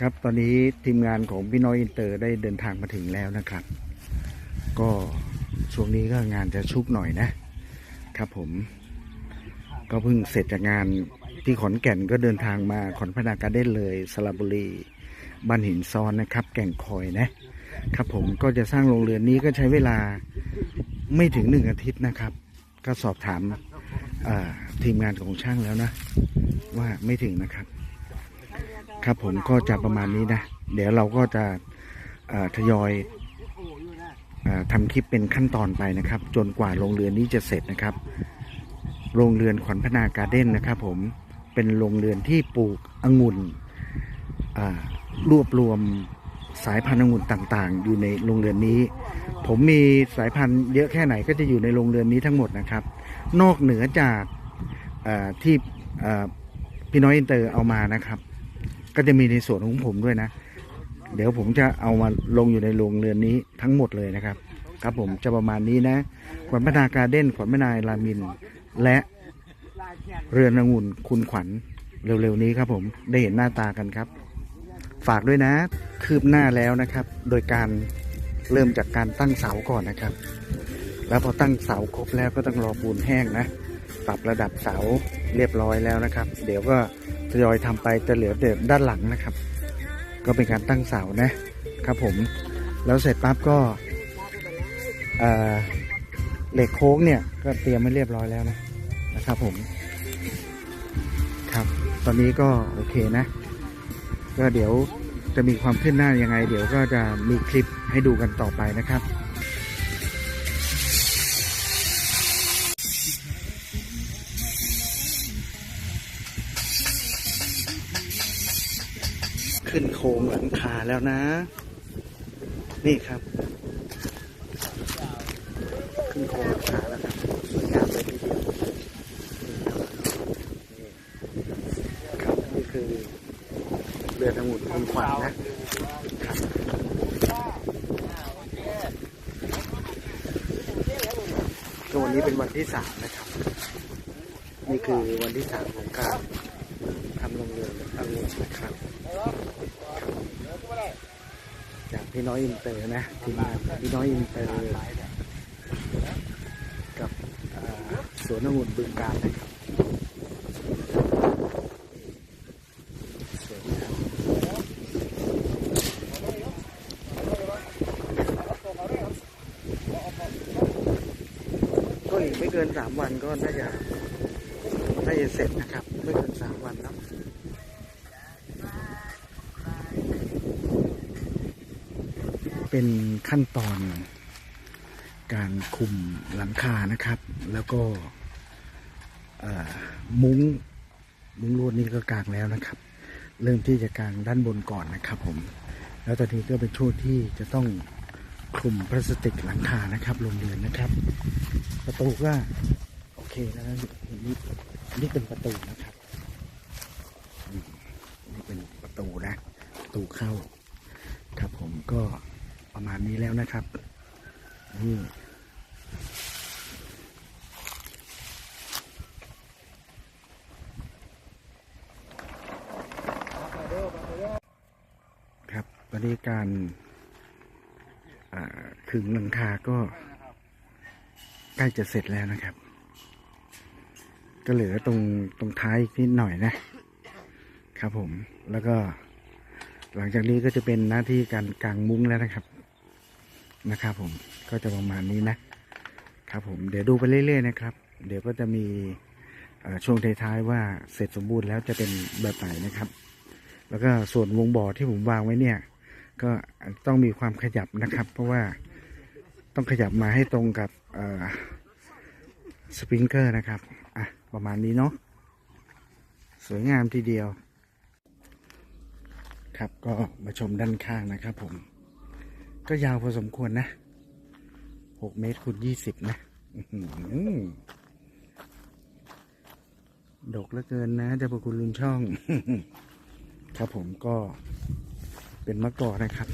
ครับตอนนี้ทีมงานของพี่น้อยอินเตอร์ได้เดินทางมาถึงแล้วนะครับ ก็ช่วงนี้ก็งานจะชุกหน่อยนะครับผม ก็เพิ่งเสร็จจากงานที่ขอนแก่นก็เดินทางมาขอนพนาการเด้นเลยสระบุรีบ้านหินซ้อนนะครับ แก่งคอยนะครับผมก็จะสร้างโรงเรือนนี้ก็ใช้เวลาไม่ถึงหนึ่งอาทิตย์นะครับ ก็สอบถามทีมงานของช่างแล้วนะ ว่าไม่ถึงนะครับ ครับผมก็จะประมาณนี้นะ เดี๋ยวเราก็จะทยอยอาทำคลิปเป็นขั้นตอนไปนะครับ จนกว่าโรงเรือนนี้จะเสร็จนะครับ โรงเรือนขวัญพนาการ์เด้นนะครับ ผมเป็นโรงเรือนที่ปลูกองุ่นรวบรวมสายพันธุ์องุ่นต่างๆ อยู่ในโรงเรือนนี้ ผมมีสายพันธุ์เยอะแค่ไหนก็จะอยู่ในโรงเรือนนี้ทั้งหมดนะครับ นอกเหนือจากที่พี่น้อยอินเตอร์เอามานะครับ ก็จะมีในส่วนของผมด้วยนะ เดี๋ยวผมจะเอามาลงอยู่ในโรงเรือนนี้ทั้งหมดเลยนะครับ ครับผมจะประมาณนี้นะขวัญพนาการเด้นขวัญพนายรามิน และเรือนองุ่นคุณขวัญเร็วๆนี้ครับผมได้เห็นหน้าตากันครับ ฝากด้วยนะ คืบหน้าแล้วนะครับ โดยการเริ่มจากการตั้งเสาก่อนนะครับ แล้วพอตั้งเสาครบแล้วก็ต้องรอปูนแห้งนะ ปรับระดับเสาเรียบร้อยแล้วนะครับ เดี๋ยวก็ ทยอยทำไปจะเหลือแต่ด้านหลังนะครับ ก็เป็นการตั้งเสานะครับผมแล้วเสร็จปั๊บก็เหล็กโค้งเนี่ยก็เตรียมไว้เรียบร้อยแล้วนะนะครับผมครับ ตอนนี้ก็โอเคนะ ก็เดี๋ยวจะมีความขึ้นหน้ายังไง เดี๋ยวก็จะมีคลิปให้ดูกันต่อไปนะครับ ขึ้นโครงหลังคาแล้วนะ นี่ครับ ขึ้นโครงหลังคาแล้วครับสวยงามเลยทีเดียวครับนี่คือเรือทั้งหมดคุณขวัญนะครับวันนี้เป็นวันที่สามนะครับ นี่คือวันที่สามของการทำโรงเรือนอังุ่นนะครับ จากพี่น้อยอินเตอร์นะทีมงานพี่น้อยอินเตอร์กับสวนองุ่นบึงการนะครับก็อีกไม่เกินสามวันก็น่าจะน่าจะเสร็จนะครับ ไม่เกินสามวันเนา เป็นขั้นตอนการคุมหลังคานะครับ แล้วก็มุ้งมุ้งลวดนี่ก็กางแล้วนะครับ เริ่มที่จะกางด้านบนก่อนนะครับ ผม แล้วตอนนี้ก็เป็นช่วงที่จะต้องคลุมพลาสติกหลังคานะครับโรงเรือนนะครับ ประตูก็โอเคแล้วนะนี่นี่เป็นประตูนะครับนี่เป็นประตูนะประตูเข้าครับผมก็ ประมาณนี้แล้วนะครับนี่ครับตอนนี้การขึงหลังคาก็ใกล้จะเสร็จแล้วนะครับ ก็เหลือตรงตรงท้ายนิดหน่อยนะ ครับผมแล้วก็หลังจากนี้ก็จะเป็นหน้าที่การกางมุ้งแล้วนะครับ นะครับผมก็จะประมาณนี้นะครับผมเดี๋ยวดูไปเรื่อยๆนะครับ เดี๋ยวก็จะมีช่วงท้ายๆว่าเสร็จสมบูรณ์แล้วจะเป็นแบบไหนนะครับ แล้วก็ส่วนวงบ่อที่ผมวางไว้เนี่ย ก็ต้องมีความขยับนะครับ เพราะว่าต้องขยับมาให้ตรงกับสปริงเกอร์นะครับอะประมาณนี้เนาะสวยงามทีเดียว ครับก็มาชมด้านข้างนะครับผม ก็ยาวพอสมควรนะหกเมตรคูณยี่สิบนะดกเหลือเกินนะเจ้าพระคุณลุงช่อง ครับผมก็เป็นมะกอกนะครับ